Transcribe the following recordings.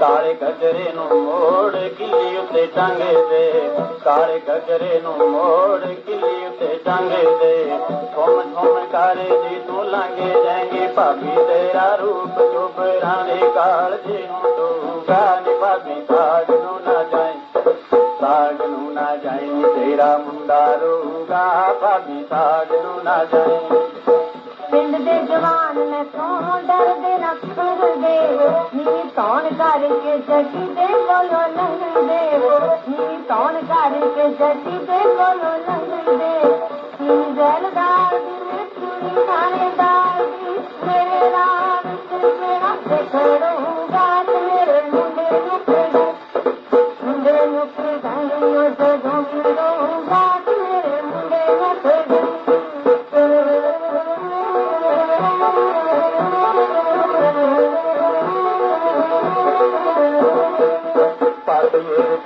ਕਾਲੇ ਗਜਰੇ ਨੂੰ ਮੋੜ ਕਿਲੀ ਉੱਤੇ ਟੰਗਦੇ ਕਾਲੇ ਗਜਰੇ ਨੂੰ ਮੋੜ ਕਿਲੀ ਉੱਤੇ ਟੰਗਦੇ ਠੁਮ ਠੁਮ ਕਰੇ ਜੀ ਤੂੰ ਲੰਘੇ ਜਾਏਂਗੇ ਭਾਬੀ ਤੇਰਾ ਰੂਪ ਚੁਬਰਾਂ ਦੇ ਕਾਲ ਜੀ ਨੂੰ ਦੂਗਾ ਨੀ ਭਾਬੀ ਸਾਗ ਨੂੰ ਨਾ ਜਾਏ ਸਾਗ ਨੂੰ ਨਾ ਜਾਏ ਤੇਰਾ ਮੁੰਡਾ ਰੂਗਾ ਭਾਬੀ ਸਾਗ ਨੂੰ ਨਾ ਜਾਏ ਪਿੰਡ ਦੇ ਜਵਾਨ ਨੇ ਤੋਂ ਡਰਦੇ ਨਾ ਫਿਰਦੇ ਨੀ ਤੌਣ ਕਰਕੇ ਜੱਟੀ ਦੇ ਕੋਲੋਂ ਲੰਘਦੇ ਨੀ ਤੌਣ ਕਰਕੇ ਜੱਟੀ ਦੇ ਕੋਲੋਂ ਲੰਘਦੇ ਨੀ ਜਲਦਾਰ ਦੀ ਚੁਣੀ ਥਾਣੇਦਾਰ ਦੀ ਮੇਰੇ ਰਾਮ ਤੇ ਮੇਰਾ ਤੇ ਖੜੂਗਾ ਤੇ ਮੇਰੇ ਮੁੰਡੇ ਨੂੰ ਖੜੂ ਮੁੰਡੇ ਨੂੰ ਖੜਾਈਓ ਜਦੋਂ ਮਿਲੂਗਾ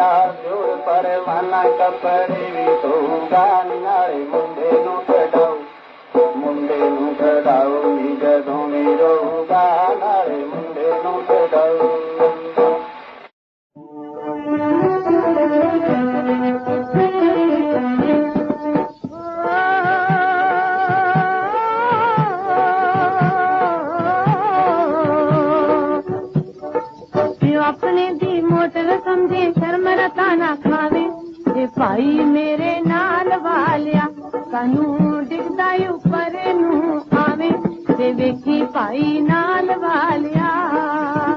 يا سور پر مالا کپڑے وی توں دا نالے منڈے نوں پھڑاں منڈے منہ دا اوج دا میرا نالے منڈے ਆਪਣੇ ਦੀ ਸਮਝੇ ਸ਼ਰਮ ਰਤਾ ਨਾ ਖਾਵੇ। ਤੇ ਭਾਈ ਮੇਰੇ ਨਾਲ ਵਾਲਿਆ ਕਾਨੂੰ ਡਿੱਗਦਾ ਉੱਪਰ ਨੂੰ ਆਵੇ। ਤੇ ਵੇਖੀ ਭਾਈ ਨਾਲ ਵਾਲਿਆ।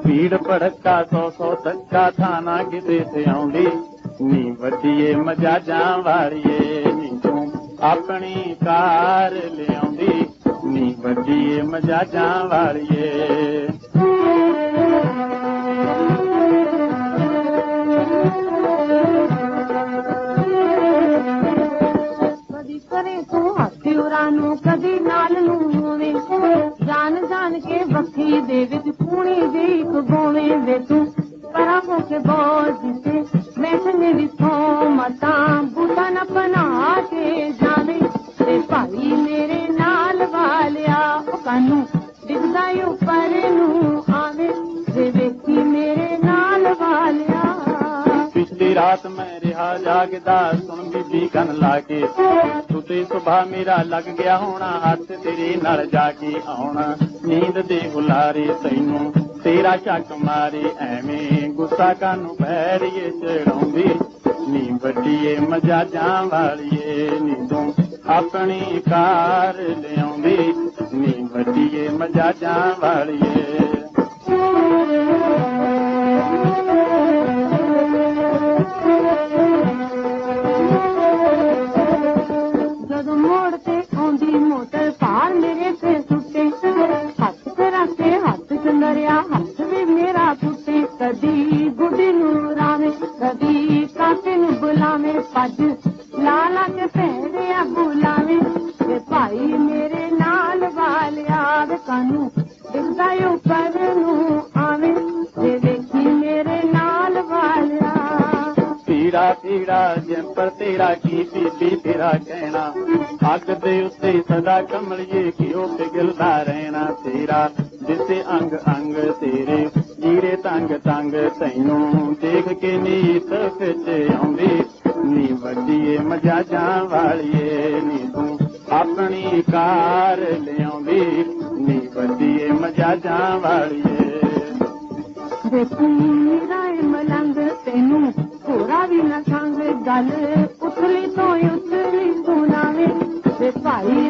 ਭੀੜ ਭੜਕਾ, ਸੌ ਸੌ ਧੱਕਾ ਥਾਣਾ ਕਿਤੇ ਤੇ ਆਉਂਦੀ। ਨੀ ਵੱਡੀਏ ਮਜਾਜਾਂ ਵਾਲੀਏ, ਨੀ ਤੂੰ ਆਪਣੀ ਕਾਰ ਲਿਆਉਂਦੀ। ਨੀ ਵੱਡੀਏ ਮਜਾਜਾਂ ਵਾਲੀਏ। ਵੇ ਤੂੰ ਪਰਾਂ ਹੋ ਕੇ ਬੋਝ ਤੇ ਮੈਥਨੇ ਵੀ ਥੋ ਮਤਾਂ ਬੂਟਾ ਨਾ ਬਣਾ ਕੇ ਜਾਵੇ ਤੇ ਭਾਈ ਮੇਰੇ ਨਾਲ ਵਾਲਿਆ, ਉਹ ਕਾਨੂੰ ਡਿੱਗਦਾ ਉੱਪਰ ਨੂੰ ਆਵੇ ਜੇ ਵੇਖੀ ਮੇਰੇ ਨਾਲ ਵਾਲਿਆ। ਪਿਛਲੀ ਰਾਤ ਮੈਂ ਰਿਹਾ ਜਾਗਦਾ, ਸੁਣ ਬੀਬੀ ਕੰਨ ਲਾ ਕੇ। ਸੁਤੇ ਸੁਭਾ ਮੇਰਾ ਲੱਗ ਗਿਆ ਹੋਣਾ, ਹੱਥ ਤੇਰੇ ਨਾਲ ਜਾ ਕੇ ਆਉਣਾ। ਨੀਂਦ ਦੇ ਹੁਲਾਰੇ ਤੈਨੂੰ تي چڪ ماري گسا ڪانوري چڙي وڏي مجاجا واري نيندي کار لي نه مجاجا واري कभी गुडिनू रावे कभी कातिन बुलावे पज लाला के पहरिया बुलावे। ते भाई मेरे लाल वाल आवे, कानू दिखदा ऊपर नू आवे। ते देखी मेरे लाल वाल पीड़ा पीड़ा जिम पर तेरा की बीबी तेरा कहना। अग दे उत्ते सदा कमलिए कि ओ पिघलदा रहना? तेरा जिसे अंग अंग तेरे ਜੀਰੇ ਤੰਗ ਤੰਗ ਤੈਨੂੰ ਦੇਖ ਕੇ ਨੀਤ ਵਿੱਚ ਆਉਂਦੀ। ਨੀ ਵੱਡੀਏ ਮਜਾਜਾਂ ਵਾਲੀਏ, ਨੀ ਤੂੰ ਆਪਣੀ ਕਾਰ ਲਿਆਉਂਦੀ। ਨੀ ਵੱਡੀਏ ਮਜਾਜਾਂ ਵਾਲੀਏ। ਦੇਖੀ ਰਾਏ ਮਲੰਗ ਤੈਨੂੰ ਥੋੜਾ ਵੀ ਨਾ ਸੰਗ ਗੱਲ। ਉਥਲੀ ਤੋਂ ਉਥਲੀ ਸੁਣਾਵੇ ਤੇ ਭਾਈ